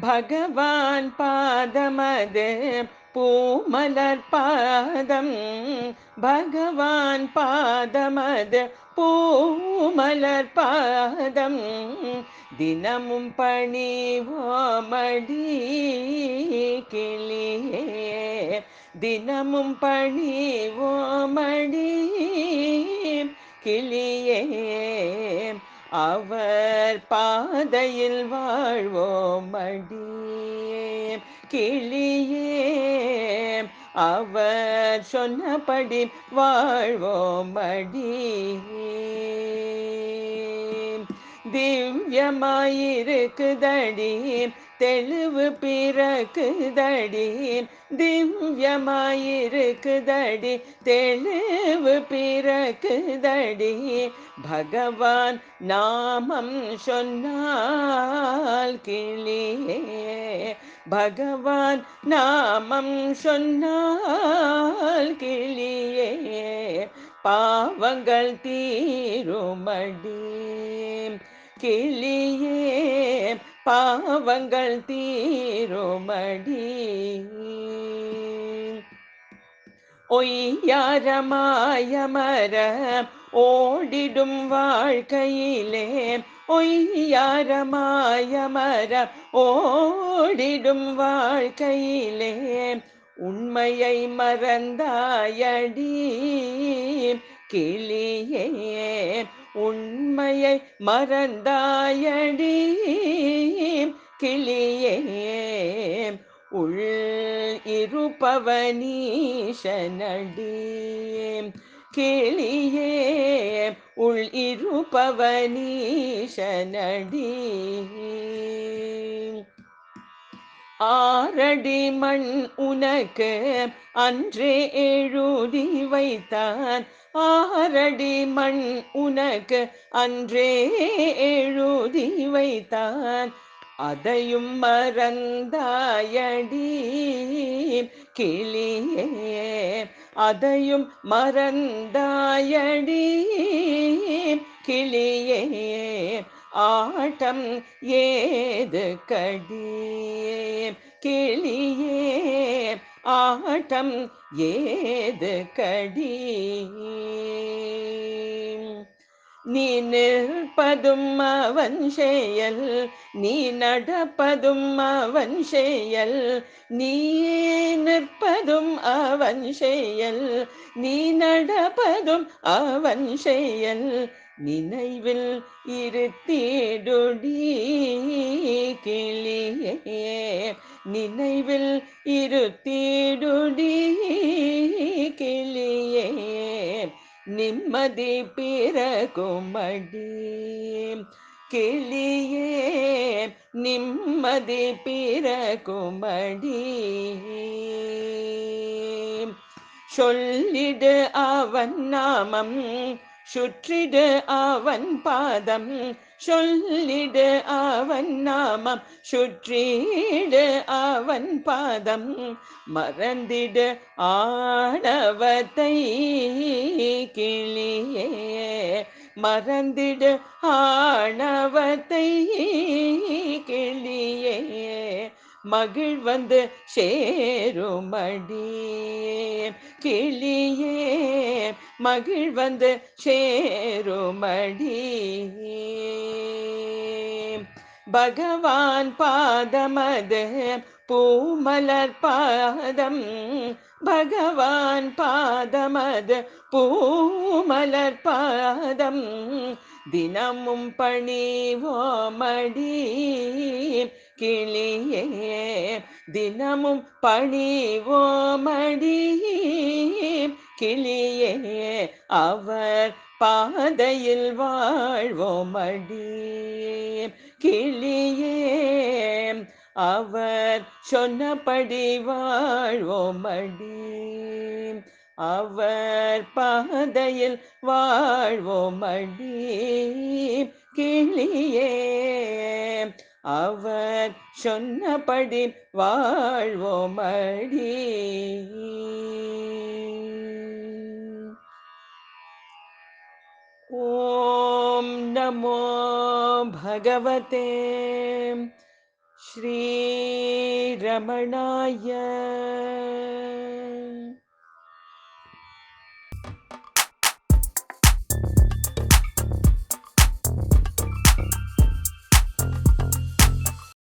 பகவான் பாதமது பூமலர் பாதம். பகவான் பாதமது பூமலர் பாதம். தினமும் பணிவோமடி கிளியே. தினமும் பணிவோமடி கிளியே. அவர் பாதையில் வாழ்வோம் வாழ்வோமடி கிளியே அவர் சொன்னபடி வாழ்வோம் வாழ்வோமடி திவ்யமாயிருக்குதடி தெளிவு பிறக்குதடி திவ்யமாயிருக்குதடி தெளிவு பிறக்குதடி. பகவான் நாமம் சொன்னால் கிளியே பகவான் நாமம் சொன்னால் கிளியே பாவங்கள் தீருமடி. கிளியே பாவங்கள் தீருமடி. ஒய்யாரமாயமர ஓடிடும் வாழ்க்கையிலே ஒய்யாரமாயமர ஓடிடும் வாழ்க்கையிலே உண்மையை மறந்தாயடி. கிளியே உண்மையை மறந்தாயடி. கிளியே உள் இருப்பவனீஷனடி கிளியே உள் இருப்பவனீஷனடி ஆரடி மண் உனக்கு அன்றே எழுதி வைத்தான். ஆரடி மண் உனக்கு அன்றே எழுதி வைத்தான். அதையும் மறந்தாயடி கிளியே அதையும் மறந்தாயடி கிளியே. ஆட்டம் ஏது கடியே கிளியே ஆட்டம் ஏது கடி நீ நிற்பதும் அவன் செயல் நீ நடப்பதும் அவன் செயல் நீ நிற்பதும் அவன் செயல் நீ நடப்பதும் அவன் செயல் நினைவில் இருத்தீடொடி கிளியே. நினைவில் இருத்தீடொடி கிளியே. நிம்மதி பிறகுமடி கிளியே. நிம்மதி பிறகுமடி சொல்லிடு அவன் நாமம் சுற்றிடு அவன் பாதம் சொல்லிடு அவன் நாமம். சுற்றிடு அவன் பாதம் மறந்திடு ஆணவத்தை கிளியே. மறந்திடு ஆணவத்தை கிளியே. மகிழ் வந்து சேருமடி. கிளியே மகிழ் வந்து சேருமடி. பகவான் பாதமது பூமலர் பாதம். பகவான் பாதமது பூமலர் பாதம். தினமும் பணிவோமடி. கிளியே தினமும் பணிவோமடி கிளியே அவர் பாதையில் வாழ்வோமடி கிளியே அவர் சொன்னபடி வாழ்வோமடி அவர் பாதையில் வாழ்வோமடி கிளியே அவர் சொன்னபடி வாழ்வோமடி ஓம் நமோ பகவதே श्रीरमणाय